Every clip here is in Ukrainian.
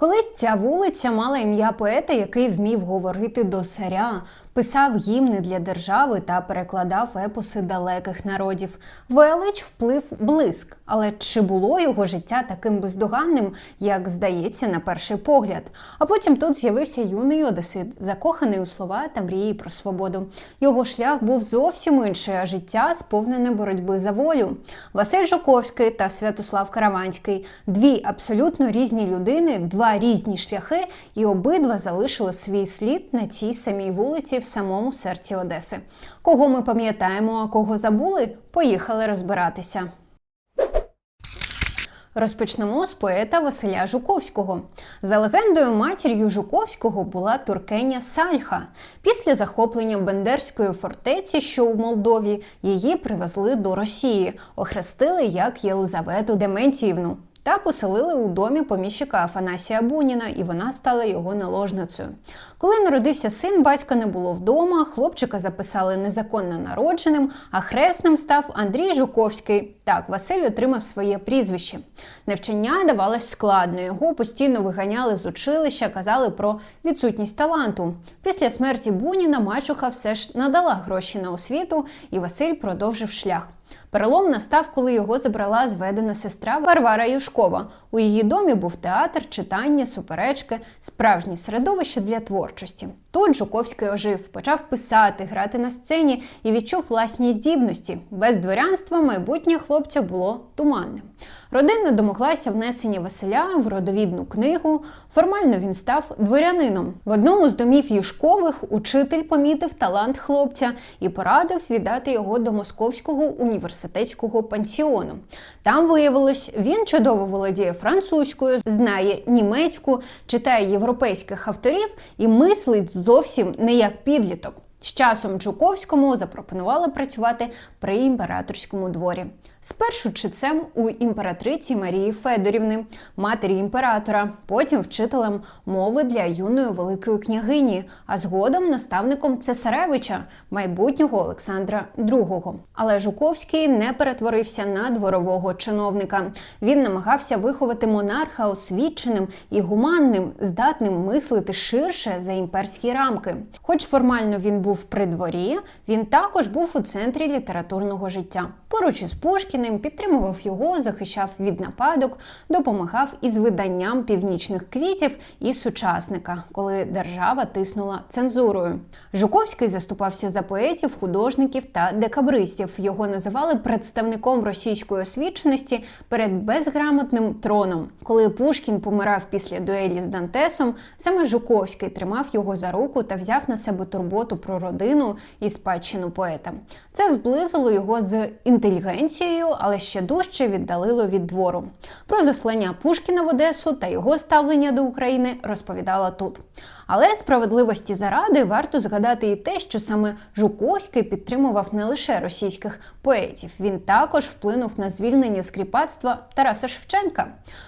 Колись ця вулиця мала ім'я поета, який вмів говорити до царя, писав гімни для держави та перекладав епоси далеких народів. Велич вплив блиск, але чи було його життя таким бездоганним, як здається на перший погляд? А потім тут з'явився юний одесит, закоханий у слова та мрії про свободу. Його шлях був зовсім інший, а життя сповнене боротьби за волю. Василь Жуковський та Святослав Караванський дві абсолютно різні людини, два різні шляхи, і обидва залишили свій слід на цій самій вулиці самому серці Одеси. Кого ми пам'ятаємо, а кого забули? Поїхали розбиратися. Розпочнемо з поета Василя Жуковського. За легендою, матір'ю Жуковського була туркеня Сальха. Після захоплення Бендерської фортеці, що у Молдові, її привезли до Росії, охрестили як Єлизавету Дементіївну. Та поселили у домі поміщика Афанасія Буніна, і вона стала його наложницею. Коли народився син, батька не було вдома, хлопчика записали незаконно народженим, а хресним став Андрій Жуковський. Так, Василь отримав своє прізвище. Навчання давалось складно. Його постійно виганяли з училища, казали про відсутність таланту. Після смерті Буніна мачуха все ж надала гроші на освіту, і Василь продовжив шлях. Перелом настав, коли його забрала зведена сестра Варвара Юшкова. У її домі був театр, читання, суперечки, справжнє середовище для творчості. Тут Жуковський ожив, почав писати, грати на сцені і відчув власні здібності. Без дворянства майбутнє хлопця було туманним. Родина домоглася внесення Василя в родовідну книгу. Формально він став дворянином. В одному з домів Юшкових учитель помітив талант хлопця і порадив віддати його до Московського університетського пансіону. Там виявилось, він чудово володіє французькою, знає німецьку, читає європейських авторів і мислить зовсім не як підліток. З часом Джуковському запропонували працювати при імператорському дворі. Спершу читцем у імператриці Марії Федорівни, матері імператора, потім вчителем мови для юної великої княгині, а згодом наставником цесаревича, майбутнього Олександра II. Але Жуковський не перетворився на дворового чиновника. Він намагався виховати монарха освіченим і гуманним, здатним мислити ширше за імперські рамки. Хоч формально він був при дворі, він також був у центрі літературного життя. Поруч із Пушкіним підтримував його, захищав від нападок, допомагав із виданням північних квітів і сучасника, коли держава тиснула цензурою. Жуковський заступався за поетів, художників та декабристів. Його називали представником російської освіченості перед безграмотним троном. Коли Пушкін помирав після дуелі з Дантесом, саме Жуковський тримав його за руку та взяв на себе турботу про родину і спадщину поета. Це зблизило його з інтелігенцією, але ще дужче віддалило від двору. Про заслання Пушкіна в Одесу та його ставлення до України розповідала тут. Але справедливості заради варто згадати і те, що саме Жуковський підтримував не лише російських поетів, він також вплинув на звільнення скріпацтва Тараса Шевченка.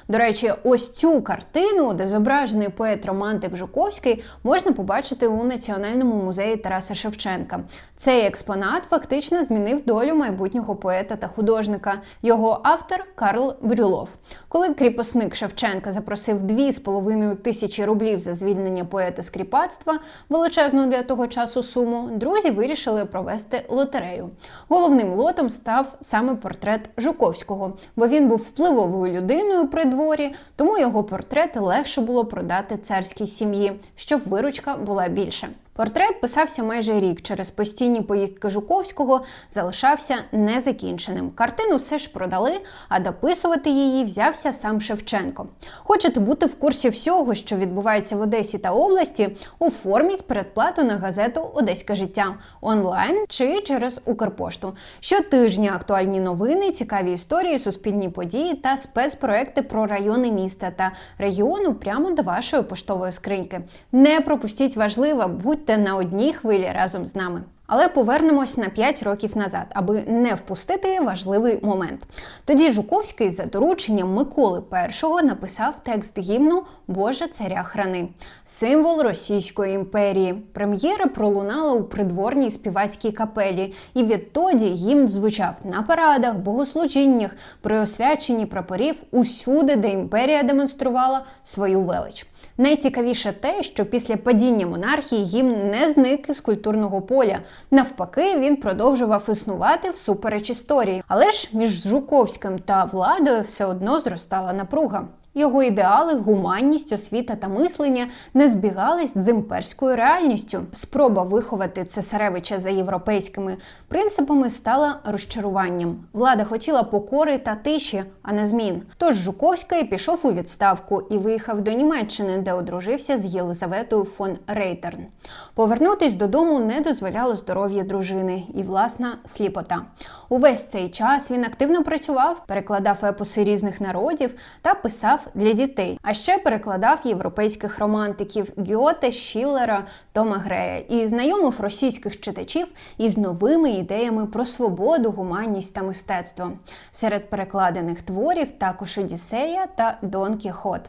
До речі, ось цю картину, де зображений поет-романтик Жуковський, можна побачити у Національному музеї Тараса Шевченка. Цей експонат фактично змінив долю майбутнього поета та художника. Його автор Карл Брюлов. Коли кріпосник Шевченка запросив 2,5 тисячі рублів за звільнення поета скріпацтва, величезну для того часу суму, друзі вирішили провести лотерею. Головним лотом став саме портрет Жуковського, бо він був впливовою людиною при дворі, тому його портрет легше було продати царській сім'ї, щоб виручка була більше. Портрет писався майже рік. Через постійні поїздки Жуковського залишався незакінченим. Картину все ж продали, а дописувати її взявся сам Шевченко. Хочете бути в курсі всього, що відбувається в Одесі та області? Оформіть передплату на газету Одеське життя онлайн чи через Укрпошту. Щотижня актуальні новини, цікаві історії, суспільні події та спецпроекти про райони міста та регіону прямо до вашої поштової скриньки. Не пропустіть важливе, будьте на одній хвилі разом з нами. Але повернемось на 5 років назад, аби не впустити важливий момент. Тоді Жуковський за дорученням Миколи І написав текст гімну Боже царя храни, символ Російської імперії. Прем'єра пролунала у придворній співацькій капелі, і відтоді гімн звучав на парадах, богослужіннях, при освяченні прапорів усюди, де імперія демонструвала свою велич. Найцікавіше те, що після падіння монархії гімн не зник із культурного поля. Навпаки, він продовжував існувати всупереч історії. Але ж між Жуковським та владою все одно зростала напруга. Його ідеали, гуманність, освіта та мислення не збігались з імперською реальністю. Спроба виховати цесаревича за європейськими принципами стала розчаруванням. Влада хотіла покори та тиші, а не змін. Тож Жуковський пішов у відставку і виїхав до Німеччини, де одружився з Єлизаветою фон Рейтерн. Повернутись додому не дозволяло здоров'я дружини і власна сліпота. Увесь цей час він активно працював, перекладав епоси різних народів та писав для дітей. А ще перекладав європейських романтиків Гьоте, Шіллера, Тома Грея і знайомив російських читачів із новими ідеями про свободу, гуманність та мистецтво. Серед перекладених творів також Одіссея та Дон Кіхот.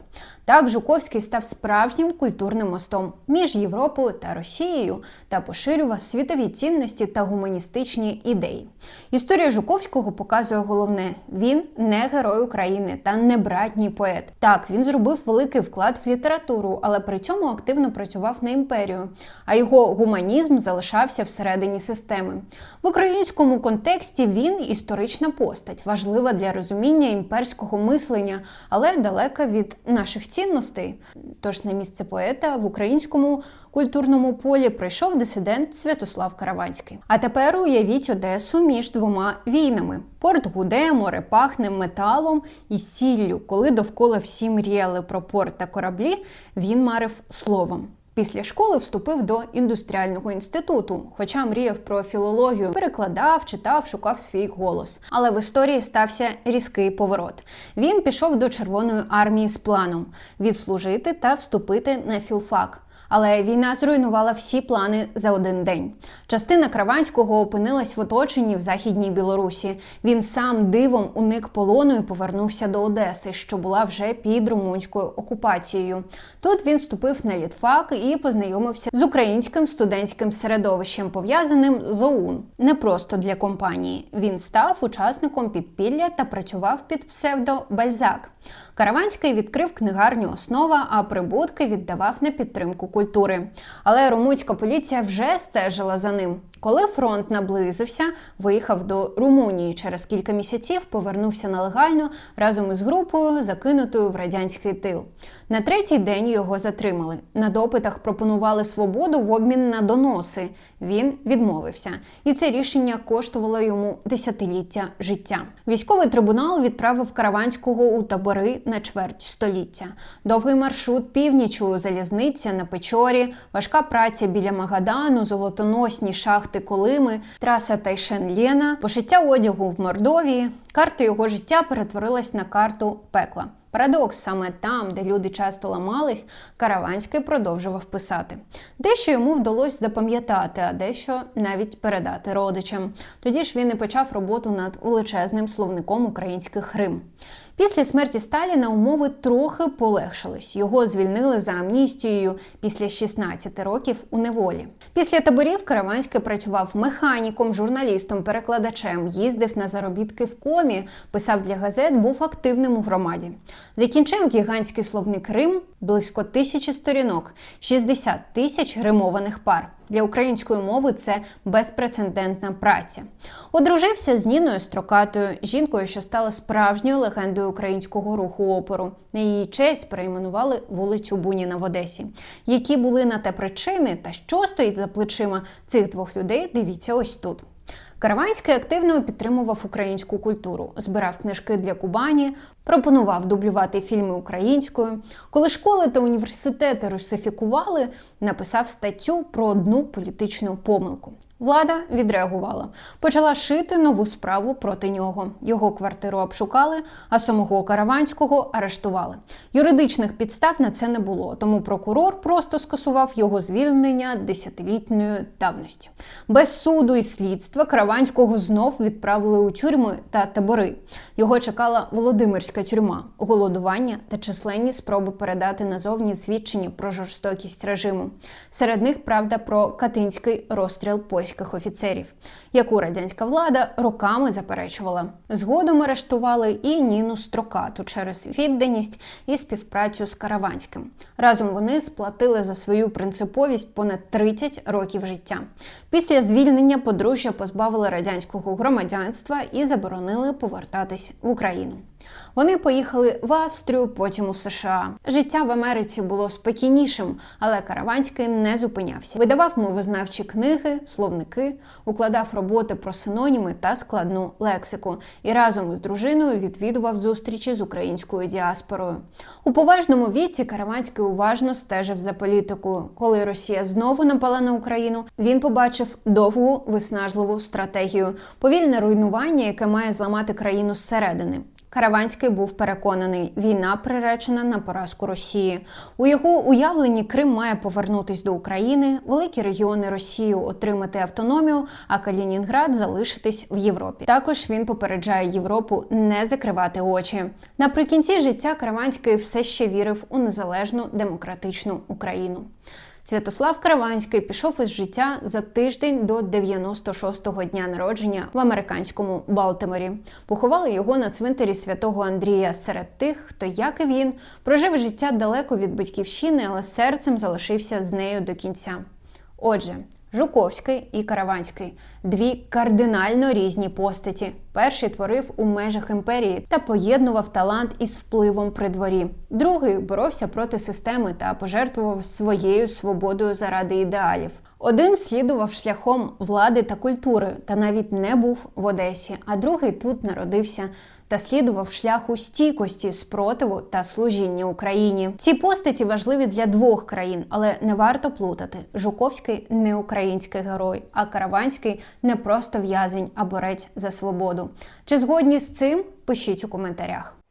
Так Жуковський став справжнім культурним мостом між Європою та Росією та поширював світові цінності та гуманістичні ідеї. Історія Жуковського показує головне: він не герой України та не братній поет. Так, він зробив великий вклад в літературу, але при цьому активно працював на імперію. А його гуманізм залишався всередині системи. В українському контексті він історична постать, важлива для розуміння імперського мислення, але далека від наших цінностей. Тож на місце поета в українському культурному полі прийшов дисидент Святослав Караванський. А тепер уявіть Одесу між двома війнами. Порт гуде, море пахне металом і сіллю. Коли довкола всі мріяли про порт та кораблі, він марив словом. Після школи вступив до індустріального інституту, хоча мріяв про філологію, перекладав, читав, шукав свій голос. Але в історії стався різкий поворот. Він пішов до Червоної армії з планом відслужити та вступити на філфак. Але війна зруйнувала всі плани за один день. Частина Краванського опинилась в оточенні в західній Білорусі. Він сам дивом уник полону і повернувся до Одеси, що була вже під румунською окупацією. Тут він вступив на літфак і познайомився з українським студентським середовищем, пов'язаним з ОУН. Не просто для компанії. Він став учасником підпілля та працював під псевдо Бальзак. Караванський відкрив книгарню Основа, а прибутки віддавав на підтримку культури. Але румунська поліція вже стежила за ним. Коли фронт наблизився, виїхав до Румунії. Через кілька місяців повернувся нелегально разом із групою, закинутою в радянський тил. На третій день його затримали. На допитах пропонували свободу в обмін на доноси. Він відмовився, і це рішення коштувало йому десятиліття життя. Військовий трибунал відправив Караванського у табори на чверть століття. Довгий маршрут північю, залізниця на Печорі, важка праця біля Магадану, золотоносні шахти Колими, траса Тайшен-Лєна, пошиття одягу в Мордовії. Карта його життя перетворилась на карту пекла. Парадокс саме там, де люди часто ламались, Караванський продовжував писати. Дещо йому вдалося запам'ятати, а дещо навіть передати родичам. Тоді ж він і почав роботу над величезним словником українських Рим. Після смерті Сталіна умови трохи полегшились. Його звільнили за амністією після 16 років у неволі. Після таборів Караванський працював механіком, журналістом, перекладачем, їздив на заробітки в комі, писав для газет, був активним у громаді. Закінчив гігантський словник Рим близько тисячі сторінок, 60 тисяч римованих пар. Для української мови це безпрецедентна праця. Одружився з Ніною Строкатою, жінкою, що стала справжньою легендою українського руху опору. На її честь перейменували вулицю Буніна в Одесі. Які були на те причини та що стоїть за плечима цих двох людей, дивіться ось тут. Караванський активно підтримував українську культуру, збирав книжки для Кубані, Пропонував дублювати фільми українською. Коли школи та університети русифікували, написав статтю про одну політичну помилку. Влада відреагувала, почала шити нову справу проти нього. Його квартиру обшукали, а самого Караванського арештували. Юридичних підстав на це не було, тому прокурор просто скасував його звільнення десятилітньої давності. Без суду і слідства Караванського знов відправили у тюрми та табори. Його чекала Володимирська тюрма, голодування та численні спроби передати назовні свідчення про жорстокість режиму. Серед них правда про катинський розстріл польських офіцерів, яку радянська влада роками заперечувала. Згодом арештували і Ніну Строкату через відданість і співпрацю з Караванським. Разом вони сплатили за свою принциповість понад 30 років життя. Після звільнення подружжя позбавили радянського громадянства і заборонили повертатись в Україну. Вони поїхали в Австрію, потім у США. Життя в Америці було спокійнішим, але Караванський не зупинявся. Видавав мовознавчі книги, словники, укладав роботи про синоніми та складну лексику і разом із дружиною відвідував зустрічі з українською діаспорою. У поважному віці Караванський уважно стежив за політикою. Коли Росія знову напала на Україну, він побачив довгу виснажливу стратегію, повільне руйнування, яке має зламати країну зсередини. Караванський був переконаний, війна приречена на поразку Росії. У його уявленні Крим має повернутись до України, великі регіони Росії отримати автономію, а Калінінград залишитись в Європі. Також він попереджає Європу не закривати очі. Наприкінці життя Караванський все ще вірив у незалежну демократичну Україну. Святослав Караванський пішов із життя за тиждень до 96-го дня народження в американському Балтиморі. Поховали його на цвинтарі святого Андрія серед тих, хто, як і він, прожив життя далеко від батьківщини, але серцем залишився з нею до кінця. Отже, Жуковський і Караванський дві кардинально різні постаті. Перший творив у межах імперії та поєднував талант із впливом при дворі. Другий боровся проти системи та пожертвував своєю свободою заради ідеалів. Один слідував шляхом влади та культури, та навіть не був в Одесі, а другий тут народився та слідував шляху стійкості, спротиву та служіння Україні. Ці постаті важливі для двох країн, але не варто плутати. Жуковський не український герой, а Караванський не просто в'язень, а борець за свободу. Чи згодні з цим? Пишіть у коментарях.